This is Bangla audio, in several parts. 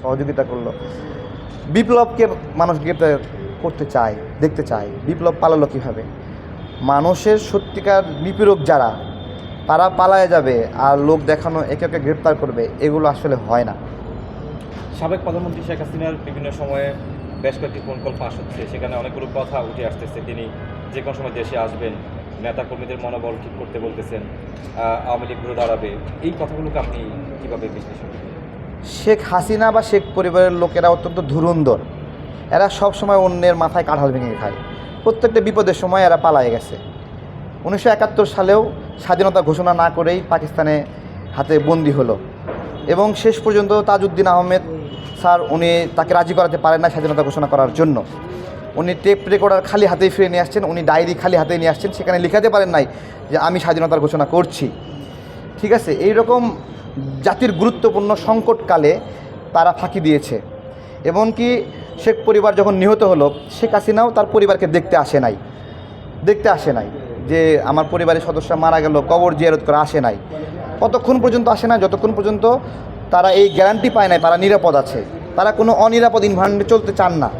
সহযোগিতা করল। বিপ্লবকে মানুষ গ্রেপ্তার করতে চায়, দেখতে চায়। বিপ্লব পালালো কীভাবে? মানুষের সত্যিকার বিপ্লব যারা, তারা পালায় যাবে আর লোক দেখানো একে একে গ্রেপ্তার করবে, এগুলো আসলে হয় না। সাবেক প্রধানমন্ত্রী শেখ হাসিনার বিভিন্ন সময়ে বেশ কয়েকটি ফোন কল পাস হচ্ছে। সেখানে অনেকগুলো কথা উঠে আসতেছে। তিনি যে কোনো সময় দেশে আসবেন, নেতাকর্মীদের মনোবল ঠিক করতে বলতেছেন আওয়ামী লীগ দাঁড়াবে। এই কথাগুলোকে আপনি কীভাবে বিশ্লেষণ শেখ হাসিনা বা শেখ পরিবারের লোকেরা অত্যন্ত ধুরন্ধর। এরা সব সময় অন্যের মাথায় কাঁঠাল ভেঙে খায়। প্রত্যেকটা বিপদের সময় এরা পালায়ে গেছে। উনিশশো একাত্তর সালেও স্বাধীনতা ঘোষণা না করেই পাকিস্তানে হাতে বন্দি হলো এবং শেষ পর্যন্ত তাজউদ্দিন আহমেদ স্যার, উনি তাকে রাজি করাতে পারেন না স্বাধীনতা ঘোষণা করার জন্য। উনি টেপ রেকর্ডার খালি হাতেই ফিরে নিয়ে আসছেন, উনি ডায়েরি খালি হাতে নিয়ে আসছেন, সেখানে লিখাতে পারেন নাই যে, আমি স্বাধীনতার ঘোষণা করছি। ঠিক আছে এই রকম জাতির গুরুত্বপূর্ণ সংকটকালে তারা ফাঁকি দিয়েছে। এমনকি শেখ পরিবার যখন নিহত হলো, শেখ হাসিনাও তার পরিবারকে দেখতে আসে নাই। দেখতে আসে নাই যে আমার পরিবারের সদস্য মারা গেল, কবর জিয়ারত করে আসে নাই। কতক্ষণ পর্যন্ত আসে না যতক্ষণ পর্যন্ত তারা এই গ্যারান্টি পায় নাই, তারা নিরাপদ আছে। তারা কোনো অনিরাপদ ইনভারনমেন্টে চলতে চান না।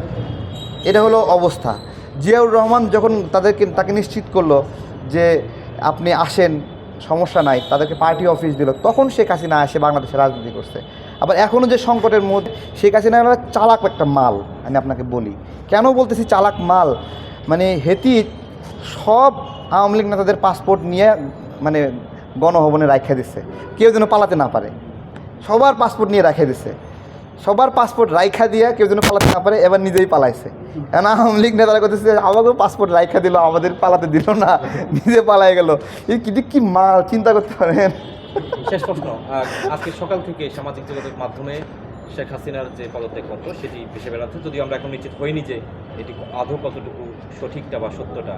এটা হলো অবস্থা। জিয়াউর রহমান যখন তাদেরকে, তাকে নিশ্চিত করল যে আপনি আসেন সমস্যা নাই, তাদেরকে পার্টি অফিস দিল। তখন শেখ হাসিনা এসে বাংলাদেশে রাজনীতি করছে। আবার এখনও যে সংকটের মধ্যে, শেখ হাসিনা চালাক একটা মাল, আমি আপনাকে বলি। কেন বলতেছি চালাক মাল? মানে হেতি সব আওয়ামী লীগ নেতাদের পাসপোর্ট নিয়ে মানে গণভবনে রাখিয়ে দিচ্ছে কেউ যেন পালাতে না পারে। সবার পাসপোর্ট নিয়ে রাখিয়ে দিছে। সবার পাসপোর্ট রাইখা দিয়ে কেউ যেন পালাতে না পারে, এবার নিজেই পালাইছে। এখন আওয়ামী লীগ নেতারা করতেছে আমাকেও পাসপোর্ট রাইখা দিল, আমাদের পালাতে দিল না, নিজে পালাই গেল। এই কি কি মাল? চিন্তা করতে পারেন। শেষ প্রশ্ন। আজকে সকাল থেকে সামাজিক যোগাযোগ মাধ্যমে শেখ হাসিনার যে পদত্যাগপত্র সেটি ভেসে বেড়াচ্ছে। যদিও আমরা এখন নিশ্চিত হইনি যে এটি আদৌ কতটুকু সঠিকটা বা সত্যটা।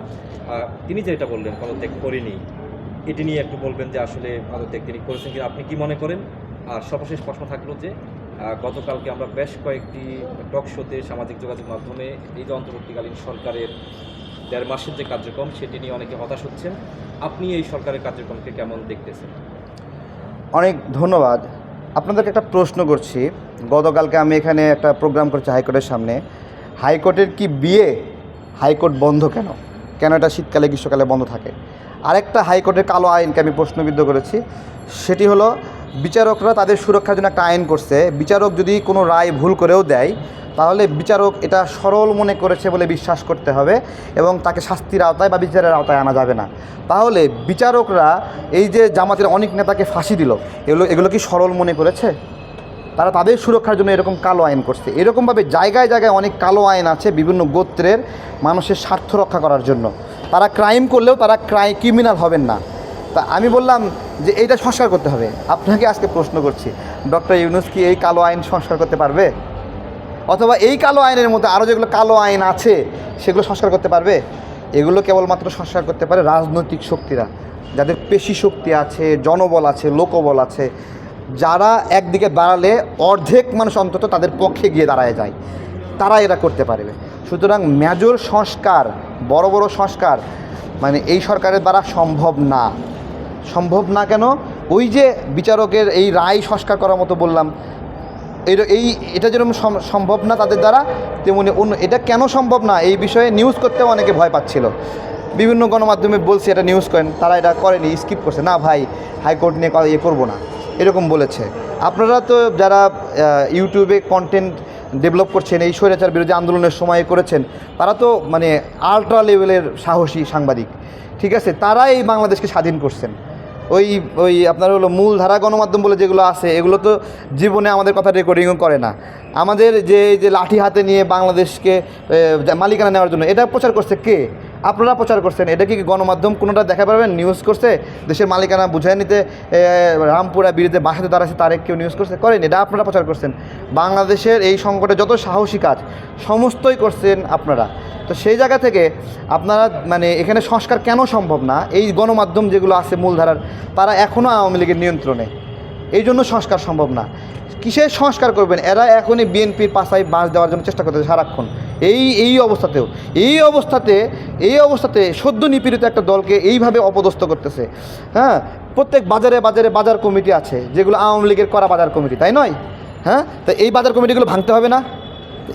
তিনি যেটা বললেন, পদত্যাগ করিনি, এটি নিয়ে একটু বলবেন যে আসলে পদত্যাগ তিনি করেছেন কিনা, আপনি কি মনে করেন? আর সর্বশেষ প্রশ্ন থাকল যে গতকালকে আমরা বেশ কয়েকটি টক শোতে সামাজিক যোগাযোগ মাধ্যমে এই যে অন্তর্বর্তীকালীন সরকারের দেড় মাসের যে কার্যক্রম, সেটি নিয়ে অনেকে হতাশ হচ্ছেন। আপনি এই সরকারের কার্যক্রমকে কেমন দেখতেছেন? অনেক ধন্যবাদ। আপনাদেরকে একটা প্রশ্ন করছি। গতকালকে আমি এখানে একটা প্রোগ্রাম করছি হাইকোর্টের সামনে। হাইকোর্টের কি বিয়ে? হাইকোর্ট বন্ধ কেন? কেন এটা শীতকালে, গ্রীষ্মকালে বন্ধ থাকে? আরেকটা হাইকোর্টের কালো আইনকে আমি প্রশ্নবিদ্ধ করেছি। সেটি হলো বিচারকরা তাদের সুরক্ষার জন্য একটা আইন করছে। বিচারক যদি কোনো রায় ভুল করেও দেয়, তাহলে বিচারক এটা সরল মনে করেছে বলে বিশ্বাস করতে হবে এবং তাকে শাস্তির আওতায় বা বিচারের আওতায় আনা যাবে না। তাহলে বিচারকরা এই যে জামাতের অনেক নেতাকে ফাঁসি দিল, এগুলো এগুলো কি সরল মনে করেছে? তারা তাদের সুরক্ষার জন্য এরকম কালো আইন করছে। এরকমভাবে জায়গায় জায়গায় অনেক কালো আইন আছে বিভিন্ন গোত্রের মানুষের স্বার্থ রক্ষা করার জন্য। তারা ক্রাইম করলেও তারা ক্রাই, ক্রিমিনাল হবেন না। তা আমি বললাম যে এইটা সংস্কার করতে হবে। আপনাকে আজকে প্রশ্ন করছি, ডক্টর ইউনুস কি এই কালো আইন সংস্কার করতে পারবে? অথবা এই কালো আইনের মধ্যে আরও যেগুলো কালো আইন আছে, সেগুলো সংস্কার করতে পারবে? এগুলো কেবলমাত্র সংস্কার করতে পারে রাজনৈতিক শক্তিরা, যাদের পেশি শক্তি আছে, জনবল আছে, লোকবল আছে, যারা একদিকে দাঁড়ালে অর্ধেক মানুষ অন্তত তাদের পক্ষে গিয়ে দাঁড়ায় যায়। তারা এরা করতে পারবে। সুতরাং মেজর সংস্কার, বড় বড় সংস্কার মানে এই সরকারের দ্বারা সম্ভব না। সম্ভব না কেন? ওই যে বিচারকের এই রায় সংস্কার করার মতো বললাম, এই এটা যেরকম সম- সম্ভব না তাদের দ্বারা, তেমনি অন্য, এটা কেন সম্ভব না? এই বিষয়ে নিউজ করতেও অনেকে ভয় পাচ্ছিল। বিভিন্ন গণমাধ্যমে বলছে, এটা নিউজ করেন, তারা এটা করেনি স্কিপ করছে। না ভাই, হাইকোর্ট নিয়ে ইয়ে করব না। এরকম বলেছে। আপনারা তো যারা ইউটিউবে কন্টেন্ট ডেভেলপ করছেন, এই স্বৈরাচার বিরোধী আন্দোলনের সময় করেছেন, তারা তো মানে আলট্রা লেভেলের সাহসী সাংবাদিক, ঠিক আছে? তারাই বাংলাদেশকে স্বাধীন করছেন। ওই ওই আপনার হলো মূলধারা গণমাধ্যম বলে যেগুলো আছে, এগুলো তো জীবনে আমাদের কথা রেকর্ডিংও করে না। আমাদের যে যে লাঠি হাতে নিয়ে বাংলাদেশকে মালিকানা নেওয়ার জন্য, এটা প্রচার করছে কে? আপনারা প্রচার করছেন। এটা কি গণমাধ্যম কোনোটা দেখা পারবেন নিউজ করছে, দেশের মালিকানা বুঝাই নিতে রামপুরা বিরুদ্ধে বাসাতে দাঁড়াচ্ছে তারেক কেউ নিউজ করছে? করেন এটা আপনারা প্রচার করছেন। বাংলাদেশের এই সংকটে যত সাহসী কাজ, সমস্তই করছেন আপনারা। তো সেই জায়গা থেকে আপনারা মানে এখানে সংস্কার কেন সম্ভব না? এই গণমাধ্যম যেগুলো আছে মূলধারার, তারা এখনও আওয়ামী লীগের নিয়ন্ত্রণে। এই জন্য সংস্কার সম্ভব না। কিসের সংস্কার করবেন? এরা এখনই বিএনপির পাশায় বাঁশ দেওয়ার জন্য চেষ্টা করতেছে সারাক্ষণ। এই এই অবস্থাতেও। এই অবস্থাতে এই অবস্থাতে সদ্য নিপীড়িত একটা দলকে এইভাবে অপদস্থ করতেছে। হ্যাঁ? প্রত্যেক বাজারে বাজারে বাজার কমিটি আছে, যেগুলো আওয়ামী লীগের করা বাজার কমিটি, তাই নয়? হ্যাঁ? তো এই বাজার কমিটিগুলো ভাঙতে হবে না।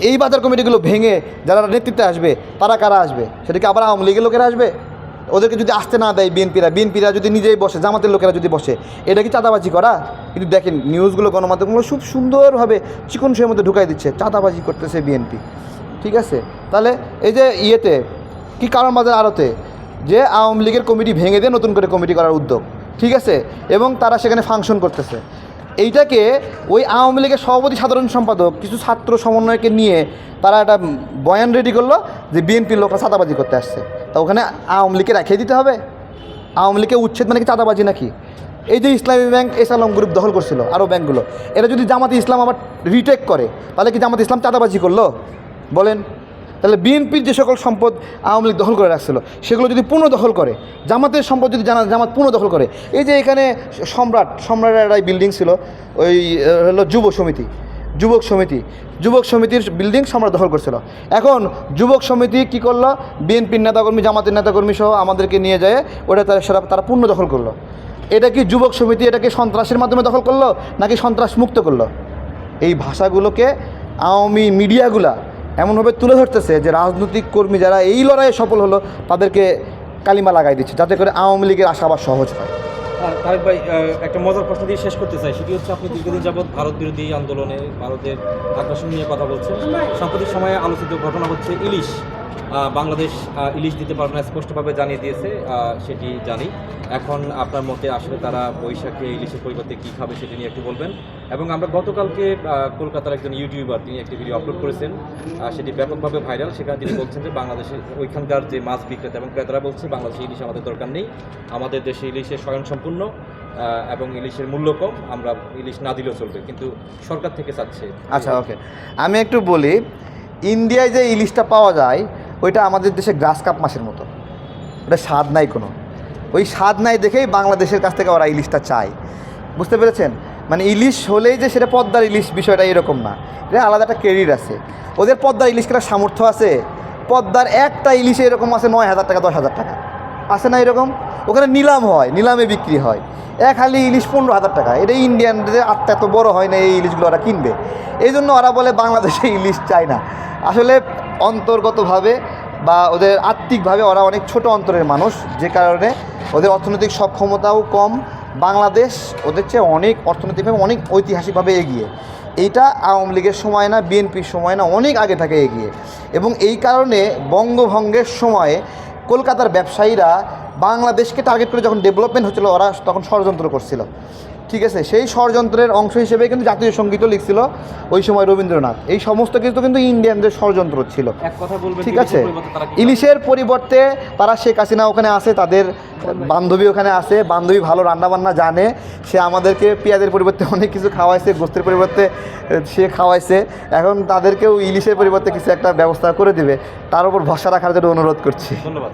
এই বাজার কমিটিগুলো ভেঙে যারা নেতৃত্বে আসবে, তারা কারা আসবে? সেটা কি আবার আওয়ামী লীগের লোকেরা আসবে? ওদেরকে যদি আসতে না দেয় বিএনপিরা বিএনপিরা যদি নিজেই বসে, জামাতের লোকেরা যদি বসে, এটা কি চাঁদাবাজি করা? কিন্তু দেখেন, নিউজগুলো, গণমাধ্যমগুলো খুব সুন্দরভাবে চিকন সুয়ের মধ্যে ঢুকাই দিচ্ছে, চাঁদাবাজি করতেছে বিএনপি। ঠিক আছে? তাহলে এই যে ইয়েতে, কি কারণ বাজার আড়তে? যে আওয়ামী লীগের কমিটি ভেঙে দিয়ে নতুন করে কমিটি করার উদ্যোগ। ঠিক আছে? এবং তারা সেখানে ফাংশন করতেছে। এইটাকে ওই আওয়ামী লীগের সভাপতি সাধারণ সম্পাদক, কিছু ছাত্র সমন্বয়কে নিয়ে তারা একটা বয়ান রেডি করল যে বিএনপির লোকরা চাঁদাবাজি করতে আসছে। তা ওখানে আওয়ামী লীগকে রেখে দিতে হবে? আওয়ামী লীগকে উচ্ছেদ মানে কি চাঁদাবাজি নাকি? এই যে ইসলামী ব্যাংক এস আলম গ্রুপ দখল করছিল আরও ব্যাংকগুলো এরা যদি জামাতে ইসলাম আবার রিটেক করে, তাহলে কি জামাতে ইসলাম চাঁদাবাজি করল? বলেন। তাহলে বিএনপির যে সকল সম্পদ আওয়ামী লীগ দখল করে রাখছিল, সেগুলো যদি পুনর্দখল করে, জামাতের সম্পদ যদি জানা জামাত পুনর্দখল করে, এই যে এখানে সম্রাট সম্রাটের বিল্ডিং ছিল, ওই হলো যুব সমিতি, যুবক সমিতি, যুবক সমিতির বিল্ডিং সম্রাট দখল করছিল। এখন যুবক সমিতি কি করল? বিএনপির নেতাকর্মী, জামাতের নেতাকর্মী সহ আমাদেরকে নিয়ে যায় ওটা তারা সেটা তারা পূর্ণ দখল করল। এটা কি যুবক সমিতি এটাকে সন্ত্রাসের মাধ্যমে দখল করল, নাকি সন্ত্রাস মুক্ত করল? এই ভাষাগুলোকে আওয়ামী মিডিয়াগুলা এমনভাবে তুলে ধরতেছে যে রাজনৈতিক কর্মী যারা এই লড়াইয়ে সফল হলো, তাদেরকে কালিমা লাগাই দিচ্ছে, যাতে করে আওয়ামী লীগের আশা আবার সহজ হয়। তারেক ভাই একটা মজার প্রশ্ন দিয়ে শেষ করতে চাই। সেটি হচ্ছে আপনি দীর্ঘদিন যাবৎ ভারত বিরোধী আন্দোলনে, ভারতের আগ্রাসন নিয়ে কথা বলছেন। সাম্প্রতিক সময়ে আলোচিত ঘটনা হচ্ছে ইলিশ। বাংলাদেশ ইলিশ দিতে পারবে না, স্পষ্টভাবে জানিয়ে দিয়েছে সেটি জানি। এখন আপনার মতে আসলে তারা বৈশাখে ইলিশের পরিবর্তে কী খাবে সেটি নিয়ে একটু বলবেন। এবং আমরা গতকালকে কলকাতার একজন ইউটিউবার তিনি একটি ভিডিও আপলোড করেছেন সেটি ব্যাপকভাবে ভাইরাল সেখানে তিনি বলছেন যে বাংলাদেশের ওইখানকার যে মাছ বিক্রেতা এবং ক্রেতারা বলছে, বাংলাদেশে ইলিশ আমাদের দরকার নেই, আমাদের দেশে ইলিশের স্বয়ংসম্পূর্ণ এবং ইলিশের মূল্য কম, আমরা ইলিশ না দিলেও চলবে, কিন্তু সরকার থেকে চাচ্ছে। আচ্ছা ওকে। আমি একটু বলি, ইন্ডিয়ায় যে ইলিশটা পাওয়া যায় ওইটা আমাদের দেশে গ্রাস কাপ মাছের মতো। ওটা স্বাদ নাই কোনো। ওই স্বাদ নাই দেখেই বাংলাদেশের কাছ থেকে ওরা ইলিশটা চায়। বুঝতে পেরেছেন? মানে ইলিশ হলেই যে সেটা পদ্মার ইলিশ বিষয়টা এরকম না। এটা আলাদা একটা কেরিয়ার আছে। ওদের পদ্মার ইলিশ কেনার সামর্থ্য আছে। পদ্মার একটা ইলিশে এরকম আছে নয় হাজার টাকা, দশ হাজার টাকা। আছে না এরকম? ওখানে নিলাম হয়, নিলামে বিক্রি হয়। এক হালি ইলিশ পনেরো হাজার টাকা। এটা ইন্ডিয়ানদের আত্মা এত বড় হয় না এই ইলিশগুলো ওরা কিনবে। এই জন্য ওরা বলে বাংলাদেশে ইলিশ চায় না। আসলে অন্তর্গতভাবে বা ওদের আত্মিকভাবে ওরা অনেক ছোট অন্তরের মানুষ, যে কারণে ওদের অর্থনৈতিক সক্ষমতাও কম। বাংলাদেশ ওদের চেয়ে অনেক অর্থনৈতিকভাবে অনেক ঐতিহাসিকভাবে এগিয়ে। এইটা আওয়ামী লীগের সময় না, বিএনপির সময় না, অনেক আগে থেকে এগিয়ে। এবং এই কারণে বঙ্গভঙ্গের সময়ে কলকাতার ব্যবসায়ীরা বাংলাদেশকে টার্গেট করে যখন ডেভেলপমেন্ট হচ্ছিল, ওরা তখন ষড়যন্ত্র করছিল। ঠিক আছে সেই ষড়যন্ত্রের অংশ হিসেবে কিন্তু জাতীয় সঙ্গীতও লিখছিল ওই সময় রবীন্দ্রনাথ। এই সমস্ত কিছু কিন্তু ইন্ডিয়ানদের ষড়যন্ত্র ছিল। এক কথা বলবেন ঠিক আছে ইলিশের পরিবর্তে তারা শেখ হাসিনা ওখানে আসে তাদের বান্ধবী ওখানে আসে বান্ধবী ভালো রান্নাবান্না জানে সে আমাদেরকে পেঁয়াজের পরিবর্তে অনেক কিছু খাওয়াইছে গোস্তের পরিবর্তে সে খাওয়াইছে এখন তাদেরকেও ইলিশের পরিবর্তে কিছু একটা ব্যবস্থা করে দিবে। তার উপর ভরসা রাখার জন্য অনুরোধ করছি। ধন্যবাদ।